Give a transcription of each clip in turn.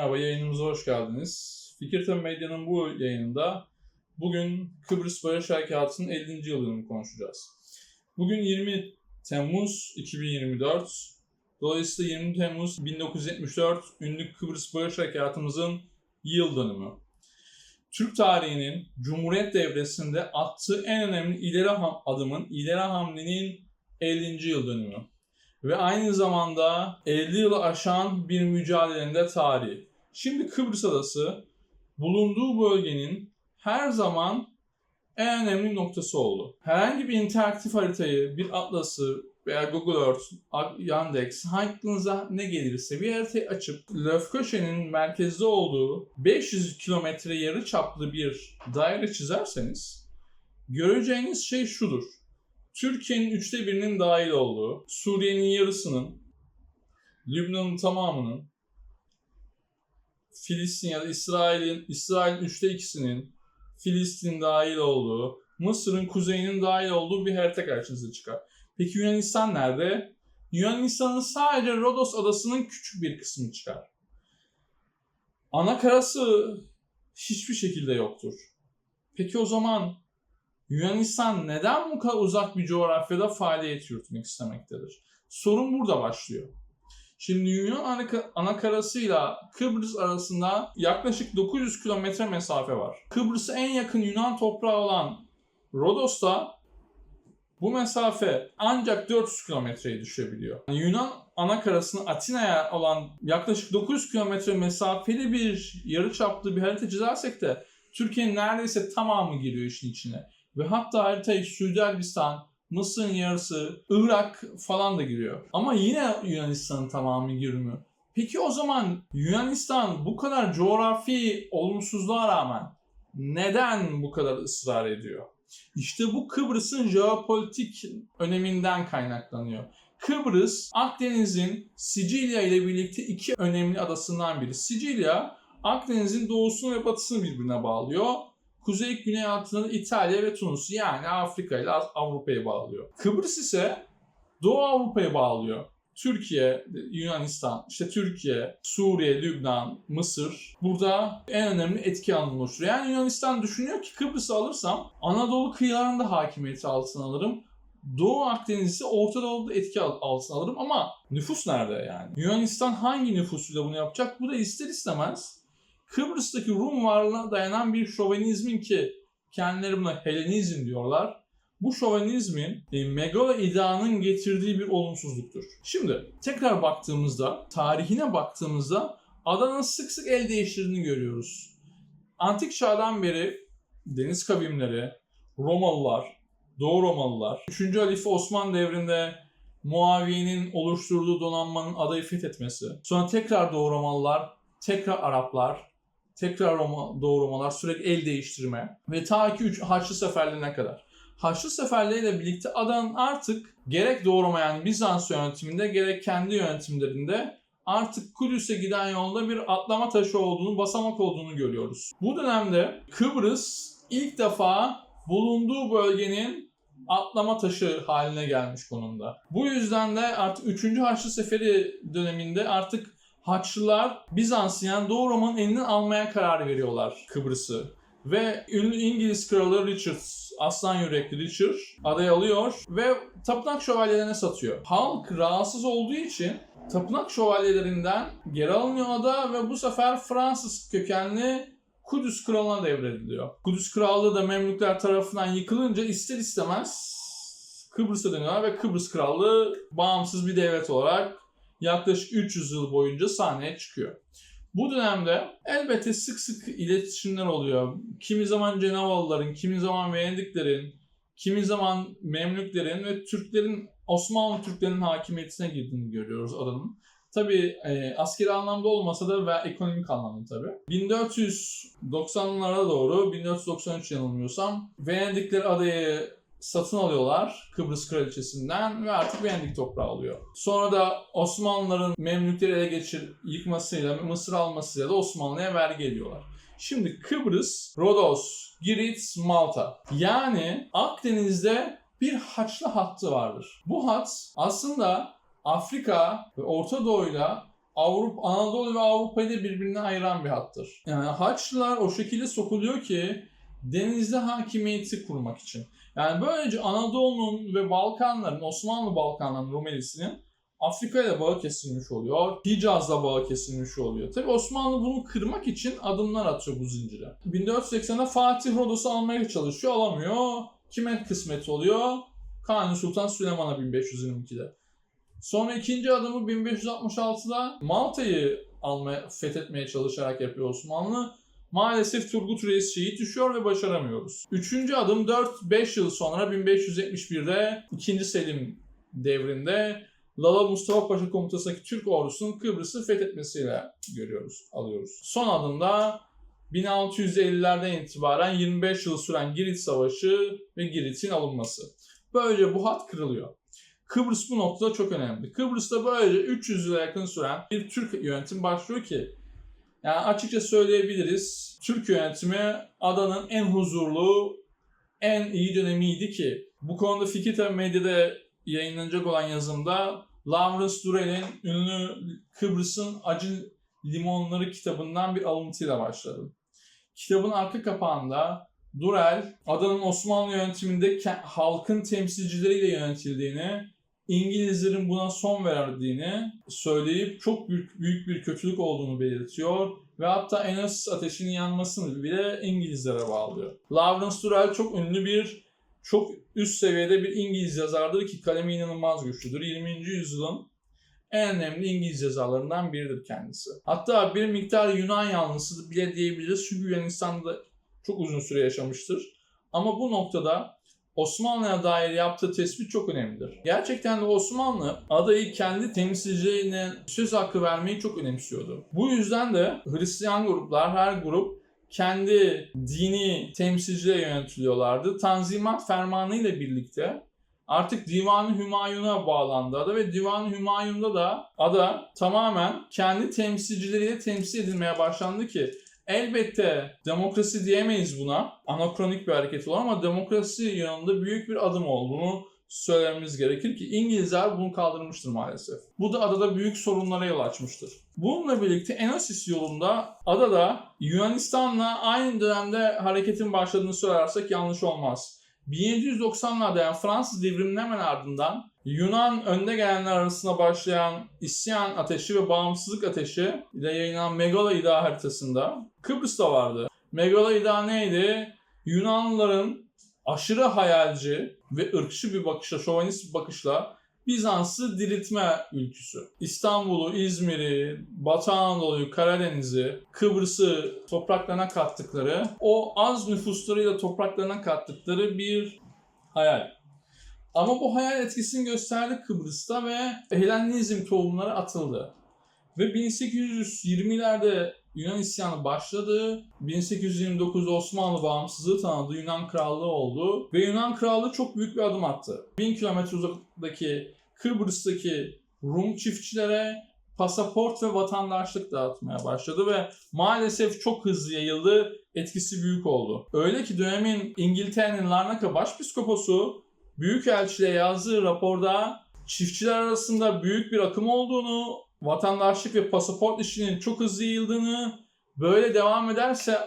Merhaba, yayınımıza hoş geldiniz. Fikirtepe Medya'nın bu yayınında bugün Kıbrıs Barış Harekatı'nın 50. yılını konuşacağız. Bugün 20 Temmuz 2024. Dolayısıyla 20 Temmuz 1974 ünlü Kıbrıs Barış Harekatımızın yıl dönümü. Türk tarihinin Cumhuriyet devresinde attığı en önemli ileri adımın, ileri hamlenin 50. yıl dönümü ve aynı zamanda 50 yılı aşan bir mücadelenin de tarihi. Şimdi Kıbrıs Adası bulunduğu bölgenin her zaman en önemli noktası oldu. Herhangi bir interaktif haritayı, bir atlası veya Google Earth, Yandex, aklınıza ne gelirse bir haritayı açıp Löfköşe'nin merkezde olduğu 500 kilometre yarı çaplı bir daire çizerseniz göreceğiniz şey şudur. Türkiye'nin üçte birinin dahil olduğu, Suriye'nin yarısının, Lübnan'ın tamamının, Filistin ya da İsrail'in, İsrail'in üçte ikisinin, Filistin dahil olduğu, Mısır'ın kuzeyinin dahil olduğu bir harita karşınıza çıkar. Peki Yunanistan nerede? Yunanistan'ın sadece Rodos adasının küçük bir kısmı çıkar. Ana karası hiçbir şekilde yoktur. Peki o zaman Yunanistan neden bu kadar uzak bir coğrafyada faaliyet yürütmek istemektedir? Sorun burada başlıyor. Şimdi Yunan ana- anakarasıyla Kıbrıs arasında yaklaşık 900 kilometre mesafe var. Kıbrıs'a en yakın Yunan toprağı olan Rodos'ta bu mesafe ancak 400 kilometreye düşebiliyor. Yani Yunan anakarasının Atina'ya olan yaklaşık 900 kilometre mesafeli bir yarıçaplı bir harita çizersek de Türkiye'nin neredeyse tamamı giriyor işin içine. Ve hatta haritayı Suudi Arabistan, Mısır'ın yarısı, Irak falan da giriyor. Ama yine Yunanistan'ın tamamı girmiyor. Peki o zaman Yunanistan bu kadar coğrafi olumsuzluğa rağmen neden bu kadar ısrar ediyor? İşte bu Kıbrıs'ın jeopolitik öneminden kaynaklanıyor. Kıbrıs, Akdeniz'in Sicilya ile birlikte iki önemli adasından biri. Sicilya, Akdeniz'in doğusunu ve batısını birbirine bağlıyor. Kuzey Güney hatlarını İtalya ve Tunus yani Afrika ile Avrupa'ya bağlıyor. Kıbrıs ise Doğu Avrupa'ya bağlıyor. Türkiye, Yunanistan, işte Türkiye, Suriye, Lübnan, Mısır burada en önemli etki alanını oluşturuyor. Yani Yunanistan düşünüyor ki Kıbrıs'ı alırsam Anadolu kıyılarında hakimiyeti altına alırım. Doğu Akdeniz'i Orta Doğu'da etki al- altına alırım ama nüfus nerede yani? Yunanistan hangi nüfusuyla bunu yapacak? Bu da ister istemez Kıbrıs'taki Rum varlığına dayanan bir şovenizmin ki kendileri buna Helenizm diyorlar. Bu şovenizmin e, megalo iddianın getirdiği bir olumsuzluktur. Şimdi tekrar baktığımızda, tarihine baktığımızda adanın sık sık el değiştirdiğini görüyoruz. Antik çağdan beri deniz kavimleri, Romalılar, Doğu Romalılar, 3. Halife Osman devrinde Muaviye'nin oluşturduğu donanmanın adayı fethetmesi, sonra tekrar Doğu Romalılar, tekrar Araplar, tekrar Roma, Doğu Romalar sürekli el değiştirme ve ta ki 3 Haçlı Seferliğine kadar. Haçlı Seferleriyle birlikte adanın artık gerek Doğu Roma yani Bizans yönetiminde gerek kendi yönetimlerinde artık Kudüs'e giden yolda bir atlama taşı olduğunu, basamak olduğunu görüyoruz. Bu dönemde Kıbrıs ilk defa bulunduğu bölgenin atlama taşı haline gelmiş konumda. Bu yüzden de artık 3. Haçlı Seferi döneminde artık Haçlılar Bizans'ı yani Doğu Roma'nın elinden almaya karar veriyorlar Kıbrıs'ı. Ve ünlü İngiliz kralı Richard, aslan yürekli Richard adayı alıyor ve tapınak şövalyelerine satıyor. Halk rahatsız olduğu için tapınak şövalyelerinden geri alınıyor ada ve bu sefer Fransız kökenli Kudüs kralına devrediliyor. Kudüs krallığı da Memlükler tarafından yıkılınca ister istemez Kıbrıs'a dönüyorlar ve Kıbrıs krallığı bağımsız bir devlet olarak yaklaşık 300 yıl boyunca sahneye çıkıyor. Bu dönemde elbette sık sık iletişimler oluyor. Kimi zaman Cenavalıların, kimi zaman Venediklerin, kimi zaman Memlüklerin ve Türklerin, Osmanlı Türklerin hakimiyetine girdiğini görüyoruz adanın. Tabii e, askeri anlamda olmasa da ve ekonomik anlamda tabii. 1490'lara doğru, 1493 yanılmıyorsam Venedikler adayı satın alıyorlar Kıbrıs Kraliçesinden ve artık Venedik toprağı alıyor. Sonra da Osmanlıların Memlükleri ele geçir yıkmasıyla, Mısır almasıyla da Osmanlı'ya vergi ediyorlar. Şimdi Kıbrıs, Rodos, Girit, Malta. Yani Akdeniz'de bir haçlı hattı vardır. Bu hat aslında Afrika ve Orta Doğu'yla Avrupa, Anadolu ve Avrupa'yı da birbirine ayıran bir hattır. Yani Haçlılar o şekilde sokuluyor ki denizde hakimiyeti kurmak için. Yani böylece Anadolu'nun ve Balkanların, Osmanlı Balkanların Rumelisinin Afrika ile bağı kesilmiş oluyor. Hicaz'la bağı kesilmiş oluyor. Tabi Osmanlı bunu kırmak için adımlar atıyor bu zincire. 1480'de Fatih Rodos'u almaya çalışıyor, alamıyor. Kime kısmet oluyor? Kanuni Sultan Süleyman'a 1522'de. Sonra ikinci adımı 1566'da Malta'yı almaya, fethetmeye çalışarak yapıyor Osmanlı. Maalesef Turgut Reis şehit düşüyor ve başaramıyoruz. Üçüncü adım 4-5 yıl sonra 1571'de 2. Selim devrinde Lala Mustafa Paşa komutasındaki Türk ordusunun Kıbrıs'ı fethetmesiyle görüyoruz, alıyoruz. Son adımda 1650'lerden itibaren 25 yıl süren Girit Savaşı ve Girit'in alınması. Böylece bu hat kırılıyor. Kıbrıs bu noktada çok önemli. Kıbrıs'ta böylece 300 yıla yakın süren bir Türk yönetim başlıyor ki yani açıkça söyleyebiliriz. Türk yönetimi adanın en huzurlu, en iyi dönemiydi ki bu konuda Fikir Medya'da yayınlanacak olan yazımda Lawrence Durrell'in ünlü Kıbrıs'ın Acı Limonları kitabından bir alıntıyla başladım. Kitabın arka kapağında Durrell, adanın Osmanlı yönetiminde halkın temsilcileriyle yönetildiğini, İngilizlerin buna son verdiğini söyleyip çok büyük, büyük bir kötülük olduğunu belirtiyor ve hatta Enos ateşinin yanmasını bile İngilizlere bağlıyor. Lawrence Durrell çok ünlü bir, çok üst seviyede bir İngiliz yazardır ki kalemi inanılmaz güçlüdür. 20. yüzyılın en önemli İngiliz yazarlarından biridir kendisi. Hatta bir miktar Yunan yanlısı bile diyebiliriz çünkü Yunanistan'da çok uzun süre yaşamıştır. Ama bu noktada Osmanlı'ya dair yaptığı tespit çok önemlidir. Gerçekten de Osmanlı adayı kendi temsilcilerine söz hakkı vermeyi çok önemsiyordu. Bu yüzden de Hristiyan gruplar her grup kendi dini temsilciyle yönetiliyorlardı. Tanzimat Fermanı ile birlikte artık Divan-ı Hümayun'a bağlandı ada ve Divan-ı Hümayun'da da ada tamamen kendi temsilcileriyle temsil edilmeye başlandı ki Elbette demokrasi diyemeyiz buna. Anakronik bir hareket olur ama demokrasi yanında büyük bir adım olduğunu söylememiz gerekir ki İngilizler bunu kaldırmıştır maalesef. Bu da adada büyük sorunlara yol açmıştır. Bununla birlikte Enosis yolunda adada Yunanistan'la aynı dönemde hareketin başladığını söylersek yanlış olmaz. 1790'larda yani Fransız devriminin hemen ardından Yunan önde gelenler arasında başlayan isyan ateşi ve bağımsızlık ateşi ile yayınlanan Megala İda haritasında Kıbrıs'ta vardı. Megala İda neydi? Yunanlıların aşırı hayalci ve ırkçı bir bakışla, şovanist bir bakışla Bizans'ı diriltme ülküsü. İstanbul'u, İzmir'i, Batı Anadolu'yu, Karadeniz'i, Kıbrıs'ı topraklarına kattıkları, o az nüfuslarıyla topraklarına kattıkları bir hayal. Ama bu hayal etkisini gösterdi Kıbrıs'ta ve Helenizm tohumları atıldı. Ve 1820'lerde Yunan isyanı başladı. 1829'da Osmanlı bağımsızlığı tanıdı. Yunan Krallığı oldu. Ve Yunan Krallığı çok büyük bir adım attı. 1000 kilometre uzaktaki Kıbrıs'taki Rum çiftçilere pasaport ve vatandaşlık dağıtmaya başladı ve maalesef çok hızlı yayıldı. Etkisi büyük oldu. Öyle ki dönemin İngiltere'nin Larnaca Başpiskoposu Büyükelçiliğe yazdığı raporda çiftçiler arasında büyük bir akım olduğunu, vatandaşlık ve pasaport işinin çok hızlı yayıldığını, böyle devam ederse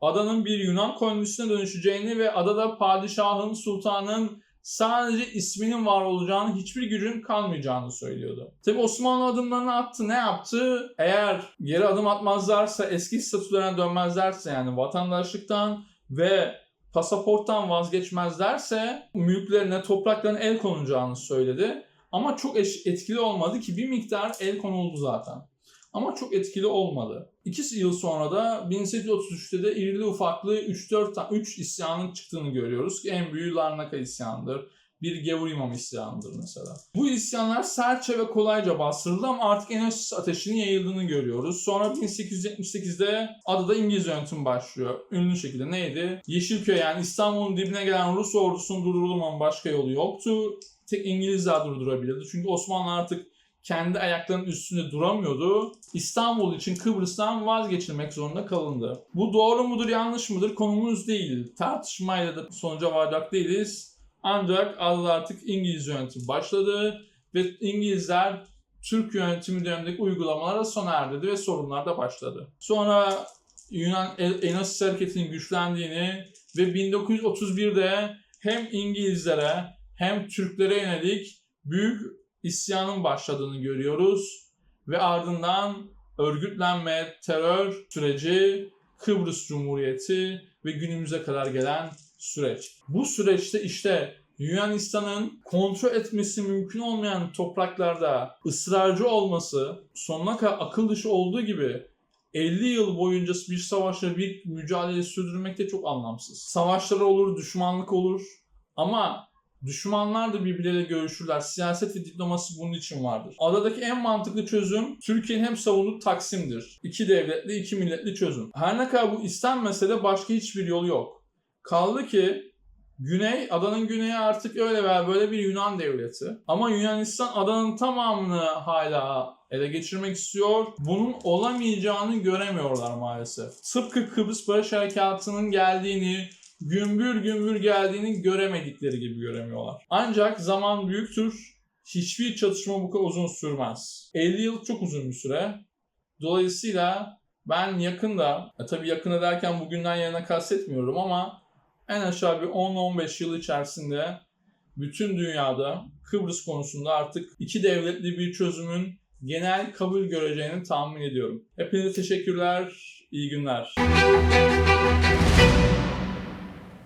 adanın bir Yunan kolonisiine dönüşeceğini ve adada padişahın, sultanın sadece isminin var olacağını, hiçbir gücün kalmayacağını söylüyordu. Tabi Osmanlı adımlarını attı. Ne yaptı? Eğer geri adım atmazlarsa, eski statülerine dönmezlerse yani vatandaşlıktan ve pasaporttan vazgeçmezlerse mülklerine, topraklarına el konulacağını söyledi. Ama çok etkili olmadı ki bir miktar el konuldu zaten. Ama çok etkili olmadı. İki yıl sonra da 1833'te de irili ufaklı 3-4 3 isyanın çıktığını görüyoruz. En büyüğü Larnaca isyanıdır. Bir Gevur İmam isyanıdır mesela. Bu isyanlar sertçe ve kolayca bastırıldı ama artık Enosis ateşinin yayıldığını görüyoruz. Sonra 1878'de adada İngiliz yönetimi başlıyor. Ünlü şekilde neydi? Yeşilköy yani İstanbul'un dibine gelen Rus ordusunun durdurulmanın başka yolu yoktu. Tek İngilizler durdurabilirdi. Çünkü Osmanlı artık kendi ayaklarının üstünde duramıyordu. İstanbul için Kıbrıs'tan vazgeçilmek zorunda kalındı. Bu doğru mudur yanlış mıdır konumuz değil. Tartışmayla da sonuca varacak değiliz. Ancak adada artık İngiliz yönetimi başladı ve İngilizler Türk yönetimi dönemindeki uygulamalara sona erdirdi ve sorunlar da başladı. Sonra Yunan Enasis hareketinin güçlendiğini ve 1931'de hem İngilizlere hem Türklere yönelik büyük isyanın başladığını görüyoruz ve ardından örgütlenme, terör süreci, Kıbrıs Cumhuriyeti ve günümüze kadar gelen süreç. Bu süreçte işte Yunanistan'ın kontrol etmesi mümkün olmayan topraklarda ısrarcı olması sonuna kadar akıl dışı olduğu gibi 50 yıl boyunca bir savaşla bir mücadele sürdürmek de çok anlamsız. Savaşlar olur, düşmanlık olur ama düşmanlar da birbirleriyle görüşürler. Siyaset ve diplomasi bunun için vardır. Adadaki en mantıklı çözüm Türkiye'nin hem savunduğu Taksim'dir. İki devletli, iki milletli çözüm. Her ne kadar bu istenmese de başka hiçbir yolu yok. Kaldı ki Güney, adanın güneyi artık öyle veya böyle bir Yunan devleti. Ama Yunanistan adanın tamamını hala ele geçirmek istiyor. Bunun olamayacağını göremiyorlar maalesef. Tıpkı Kıbrıs Barış Harekatı'nın geldiğini, gümbür gümbür geldiğini göremedikleri gibi göremiyorlar. Ancak zaman büyüktür. Hiçbir çatışma bu kadar uzun sürmez. 50 yıl çok uzun bir süre. Dolayısıyla ben yakında, e tabii yakında derken bugünden yarına kastetmiyorum ama en aşağı bir 10-15 yıl içerisinde bütün dünyada Kıbrıs konusunda artık iki devletli bir çözümün genel kabul göreceğini tahmin ediyorum. Hepinize teşekkürler, iyi günler.